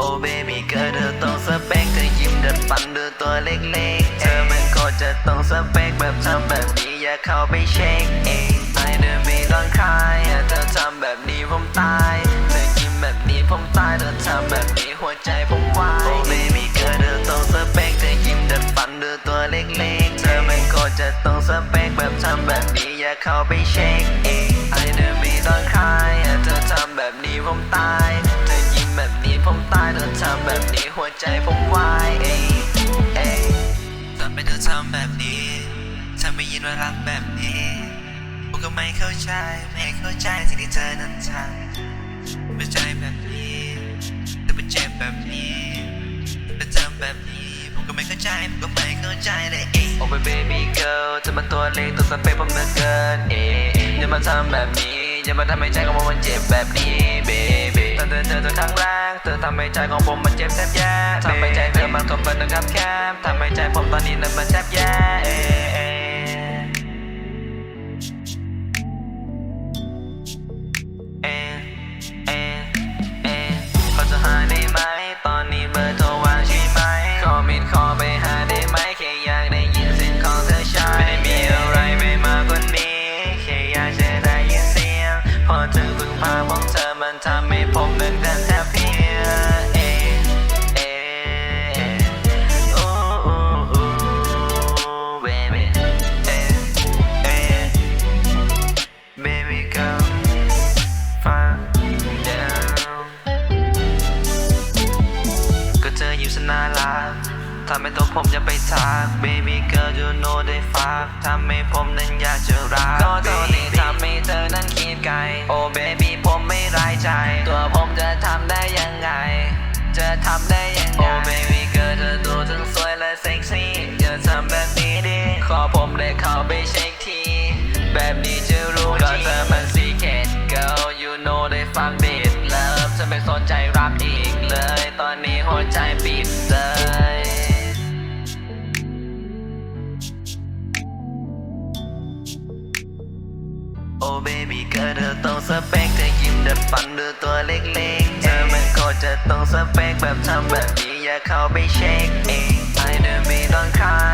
โอ้เบบี้เกิร์เธอต้องสเปคเธอยิ้มดัดฟันดูตัวเล็กๆ เธอมันก็จะต้องสเปคแบบทำแบบนี้อย่าเข้าไปเช็คเองไอเดอร์มีต้อนคลายเธอทำแบบนี้ผมตายเธอยิ้มแบบนี้ผมตายเธอทำแบบนี้หัวใจผมวายโอ้เบบี้เกิร์เธอต้องสเปคเธอยิ้มดัดฟันดูตัวเล็กๆ เธอมันก็จะต้องสเปคแบบทำแบบนี้อย่าเข้าไปเช็คเองไอเดอร์มีต้อนคลายเธอทำแบบนี้ผมตาย ทำแบบนี้หัวใจผมวายเองเองทำไมเธอทำแบบนี้ทำไม่ยินว่ารักแบบนี้ผมก็ไม่เข้าใจไม่เข้าใจสิ่งที่เธอนั้นทำไม่ใจแบบนี้เธอเป็นเจ็บแบบนี้เธอทำแบบนี้ผมก็ไม่เข้าใจผมก็ไม่เข้าใจเลยเองโอ้ baby girl เธอมันตัวเล็กตัวสเปคผมเหลือเกินเอ๊ะอย่ามาทำแบบนี้อย่ามาทำให้ใจของผมมันเจ็บแบบนี้ baby อเธอครั้งแรกเธอทำให้ใจของผมมันเจ็บแทบแย่ทำให้ใจเธอมันทนเป็นนะครับแคบทำให้ใจผมตอนนี้นั้นมัน ทำให้ตัวผมอยากไปทัก baby girl you know they fuck ทำให้ผมนั้นอยากจะรักก็โทษที่ทำให้เธอนั้นคิดไกล oh baby ผมไม่ร้ายใจ ตัวผมจะทำได้ยังไง จะทำได้ยังไง oh baby girl เธอดูทั้งสวยและเซ็กซี่อย่าทำแบบนี้ดิ ขอผมได้เข้าไปเช็คที แบบนี้จะรู้ก็เธอมันสีเกต girl you know they fuck this love ฉันไม่สนใจรักอีกเลย ตอนนี้หัวใจ โอ้ baby เกิดเธอต้องสเปคเธอยิ้มดัดฟันดูตัวเล็กๆ เธอมันก็จะต้องสเปคแบบทำแบบนี้อย่าเข้าไปเช็คเองไอเดอร์มีต้องคลา